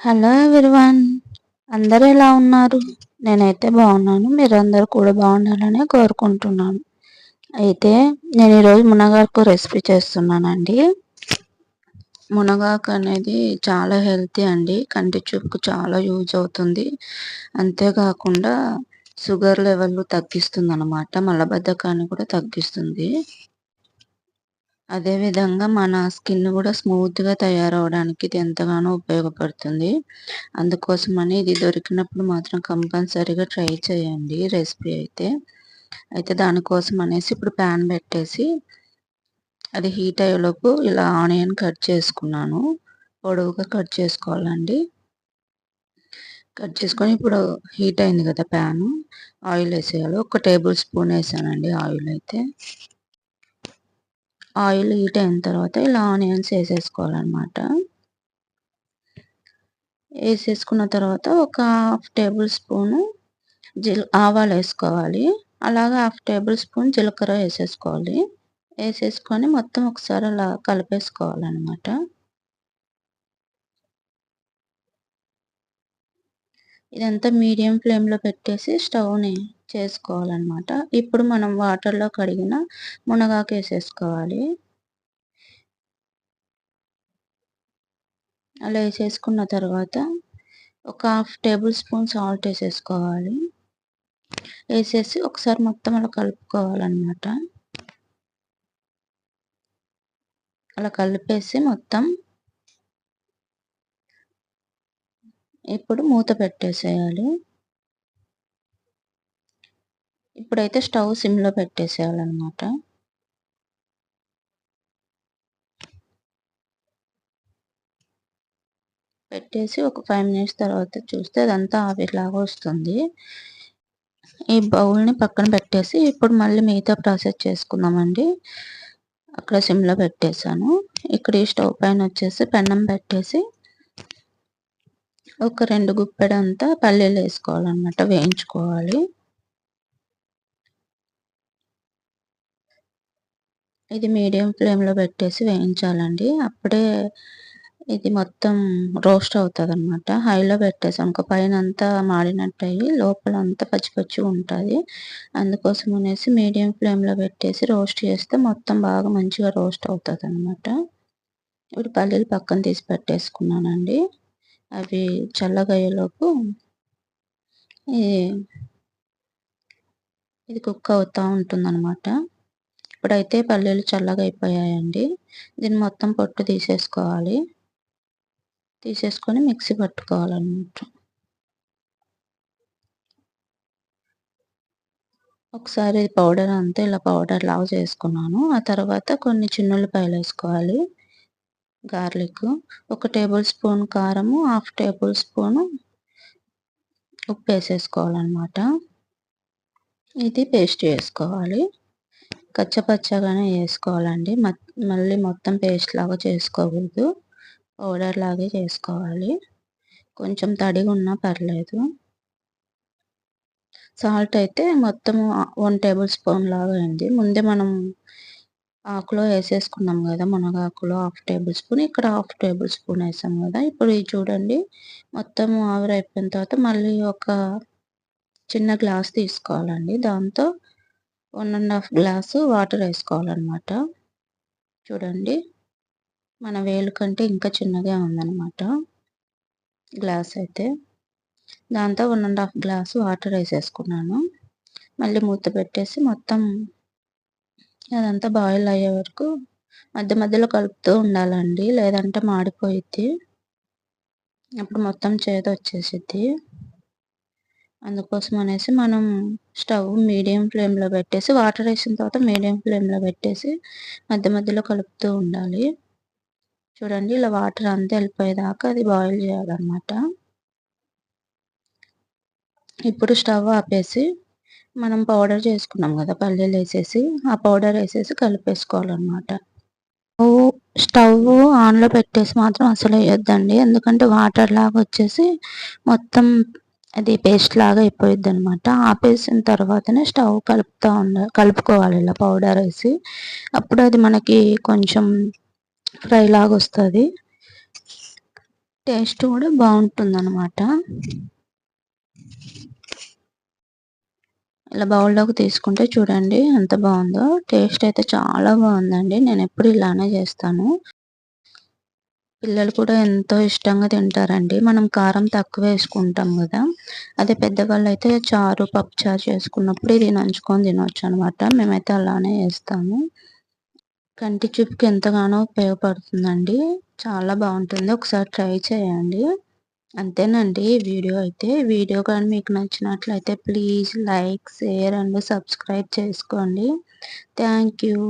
Hello everyone. అందరూ ఎలా ఉన్నారు? నేనైతే బాగున్నాను. మీరందరూ కూడా బాగుండాలని కోరుకుంటున్నాను. అయితే నేను ఈరోజు మునగాకు రెసిపీ చేస్తున్నానండి. మునగాకు అనేది చాలా హెల్తీ అండి. కంటి చూపుకు చాలా యూజ్ అవుతుంది. అంతేకాకుండా షుగర్ లెవెల్ తగ్గిస్తుంది అనమాట మలబద్ధకాన్ని కూడా తగ్గిస్తుంది. అదేవిధంగా మన స్కిన్ కూడా స్మూత్గా తయారవడానికి ఇది ఎంతగానో ఉపయోగపడుతుంది. అందుకోసమని ఇది దొరికినప్పుడు మాత్రం కంపల్సరీగా ట్రై చేయండి రెసిపీ అయితే. అయితే దానికోసం అనేసి ఇప్పుడు ప్యాన్ పెట్టేసి అది హీట్ అయ్యేలోపు ఇలా ఆనియన్ కట్ చేసుకున్నాను. పొడవుగా కట్ చేసుకోవాలండి. కట్ చేసుకొని ఇప్పుడు హీట్ అయింది కదా ప్యాను. ఆయిల్ వేసేయాలి. ఒక టేబుల్ స్పూన్ వేసానండి ఆయిల్ అయితే. ఆయిల్ హీట్ అయిన తర్వాత ఇలా ఆనియన్స్ వేసేసుకోవాలన్నమాట. వేసేసుకున్న తర్వాత ఒక హాఫ్ టేబుల్ స్పూను జీల ఆవాలు వేసుకోవాలి. అలాగే హాఫ్ టేబుల్ స్పూన్ జీలకర్ర వేసేసుకోవాలి. వేసేసుకొని మొత్తం ఒకసారి అలా కలిపేసుకోవాలన్నమాట. ఇదంతా మీడియం ఫ్లేమ్లో పెట్టేసి స్టవ్ని చేసుకోవాలన్నమాట. ఇప్పుడు మనం వాటర్లో కడిగిన మునగాకు వేసేసుకోవాలి. అలా వేసేసుకున్న తర్వాత ఒక హాఫ్ టేబుల్ స్పూన్ సాల్ట్ వేసేసుకోవాలి. వేసేసి ఒకసారి మొత్తం అలా కలుపుకోవాలన్నమాట. అలా కలిపేసి మొత్తం ఇప్పుడు మూత పెట్టేసేయాలి. ఇప్పుడైతే స్టవ్ సిమ్లో పెట్టేసేయాలన్నమాట. పెట్టేసి ఒక ఫైవ్ మినిట్స్ తర్వాత చూస్తే అదంతా ఆవిరిలాగా వస్తుంది. ఈ బౌల్ని పక్కన పెట్టేసి ఇప్పుడు మళ్ళీ మిగతా ప్రాసెస్ చేసుకుందామండి. అక్కడ సిమ్లో పెట్టేశాను. ఇక్కడ ఈ స్టవ్ పైన వచ్చేసి పెన్నం పెట్టేసి ఒక రెండు గుప్పెడంతా పల్లీలు వేసుకోవాలన్నమాట వేయించుకోవాలి. ఇది మీడియం ఫ్లేమ్లో పెట్టేసి వేయించాలండి. అప్పుడే ఇది మొత్తం రోస్ట్ అవుతుంది అనమాట హైలో పెట్టేసాం. ఇంకా పైన అంతా మాడినట్టు అయ్యి లోపల అంతా పచ్చి పచ్చి ఉంటుంది. అందుకోసం అనేసి మీడియం ఫ్లేమ్లో పెట్టేసి రోస్ట్ చేస్తే మొత్తం బాగా మంచిగా రోస్ట్ అవుతుంది అనమాట ఇప్పుడు పల్లీలు పక్కన తీసి పెట్టేసుకున్నానండి. అవి చల్లగయ్యేలోపు ఇది కుక్ అవుతూ ఉంటుంది అనమాట ఇప్పుడైతే పల్లీలు చల్లగా అయిపోయాయండి. దీన్ని మొత్తం పొట్టు తీసేసుకోవాలి. తీసేసుకొని మిక్సీ పట్టుకోవాలన్నమాట. ఒకసారి పౌడర్ అంతా ఇలా పౌడర్ లాగా చేసుకున్నాను. ఆ తర్వాత కొన్ని చిన్నులపాయలు వేసుకోవాలి. గార్లిక్ ఒక టేబుల్ స్పూన్ కారము హాఫ్ టేబుల్ స్పూను ఉప్పు వేసేసుకోవాలన్నమాట. ఇది పేస్ట్ చేసుకోవాలి. కచ్చపచ్చగానే వేసుకోవాలండి మళ్ళీ మొత్తం పేస్ట్ లాగా చేసుకోకూడదు. పౌడర్ లాగే చేసుకోవాలి. కొంచెం తడిగా ఉన్నా పర్లేదు. సాల్ట్ అయితే మొత్తం వన్ టేబుల్ స్పూన్ లాగా అయింది. ముందే మనం ఆకులో వేసేసుకున్నాం కదా మునగాకులో హాఫ్ టేబుల్ స్పూన్. ఇక్కడ హాఫ్ టేబుల్ స్పూన్ వేసాం కదా. ఇప్పుడు ఇది చూడండి మొత్తం ఆవిరి అయిపోయిన తర్వాత మళ్ళీ ఒక చిన్న గ్లాస్ తీసుకోవాలండి. దాంతో one and half glass water వేసుకోవాలన్నమాట. చూడండి. మన వేలు కంటే ఇంకా చిన్నగా ఉందన్నమాట. గ్లాస్ అయితే. దాంతో one and half glass water వేసేసుకున్నాను. మళ్ళీ మూత పెట్టేసి మొత్తం అదంతా బాయిల్ అయ్యే వరకు మధ్య మధ్యలో కలుపుతూ ఉండాలండి. లేదంటే మాడిపోయిద్ది. అప్పుడు మొత్తం చేదు వచ్చేసిద్ది అందుకోసం అనేసి మనం స్టవ్ మీడియం ఫ్లేమ్లో పెట్టేసి వాటర్ వేసిన తర్వాత మీడియం ఫ్లేమ్లో పెట్టేసి మధ్య మధ్యలో కలుపుతూ ఉండాలి. చూడండి ఇలా వాటర్ అంతా వెళ్ళిపోయేదాకా అది బాయిల్ చేయాలన్నమాట. ఇప్పుడు స్టవ్ ఆపేసి మనం పౌడర్ చేసుకున్నాం కదా పల్లీలు వేసేసి ఆ పౌడర్ వేసేసి కలిపేసుకోవాలన్నమాట. స్టవ్ ఆన్లో పెట్టేసి మాత్రం అసలు వేయొద్దండి. ఎందుకంటే వాటర్ లాగా వచ్చేసి మొత్తం అది పేస్ట్ లాగా అయిపోయింది అనమాట ఆపేసిన తర్వాతనే స్టవ్ కలుపుతూ ఉండ కలుపుకోవాలి ఇలా పౌడర్ వేసి. అప్పుడు అది మనకి కొంచెం ఫ్రై లాగా వస్తుంది. టేస్ట్ కూడా బాగుంటుంది అనమాట ఇలా బౌల్లోకి తీసుకుంటే చూడండి ఎంత బాగుందో. టేస్ట్ అయితే చాలా బాగుందండి. నేను ఎప్పుడు ఇలానే చేస్తాను. పిల్లలు కూడా ఎంతో ఇష్టంగా తింటారండి. మనం కారం తక్కువ వేసుకుంటాం కదా. అదే పెద్దవాళ్ళు అయితే చారు పప్పు చారు చేసుకున్నప్పుడు ఇది నంచుకొని తినవచ్చు అనమాట మేమైతే అలానే వేస్తాము కంటి చూపుకి ఎంతగానో ఉపయోగపడుతుందండి. చాలా బాగుంటుంది. ఒకసారి ట్రై చేయండి. అంతేనండి వీడియో అయితే. వీడియో కానీ మీకు నచ్చినట్లయితే please like share and subscribe చేసుకోండి. Thank you.